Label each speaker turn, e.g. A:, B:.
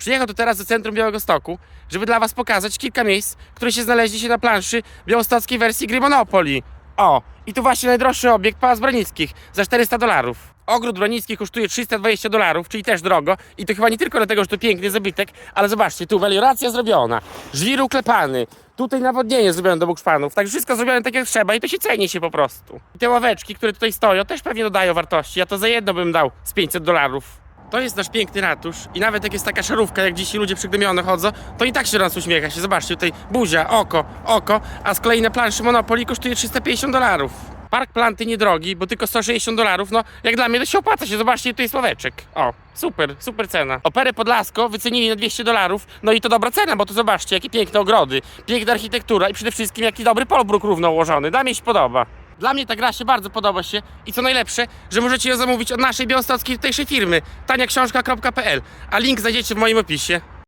A: Przyjechał tu teraz do centrum Białego Stoku, żeby dla Was pokazać kilka miejsc, które się znaleźli się na planszy białostockiej wersji gry Monopoly. O, i tu właśnie najdroższy obiekt Pałac Branickich za 400 dolarów. Ogród Branicki kosztuje 320 dolarów, czyli też drogo. I to chyba nie tylko dlatego, że to piękny zabytek, ale zobaczcie, tu melioracja zrobiona, żwir uklepany, tutaj nawodnienie zrobione do bukszpanów, tak wszystko zrobione tak jak trzeba i to się ceni się po prostu. I te ławeczki, które tutaj stoją, też pewnie dodają wartości. Ja to za jedno bym dał z 500 dolarów. To jest nasz piękny ratusz i nawet jak jest taka szarówka, jak dzisiaj ludzie przygnębione chodzą, to i tak się do nas uśmiecha się. Zobaczcie, tutaj buzia, oko, oko, a z kolei na planszy Monopoly kosztuje 350 dolarów. Park planty niedrogi, bo tylko 160 dolarów, no jak dla mnie to się opłaca się, zobaczcie, tutaj sławeczek. O, super, super cena. Operę Podlasko wycenili na 200 dolarów, no i to dobra cena, bo to zobaczcie, jakie piękne ogrody, piękna architektura i przede wszystkim jaki dobry polbruk równo ułożony. Dla mnie się podoba. Dla mnie ta gra się bardzo podoba się i co najlepsze, że możecie ją zamówić od naszej białostockiej tutejszej firmy taniaksiążka.pl, a link znajdziecie w moim opisie.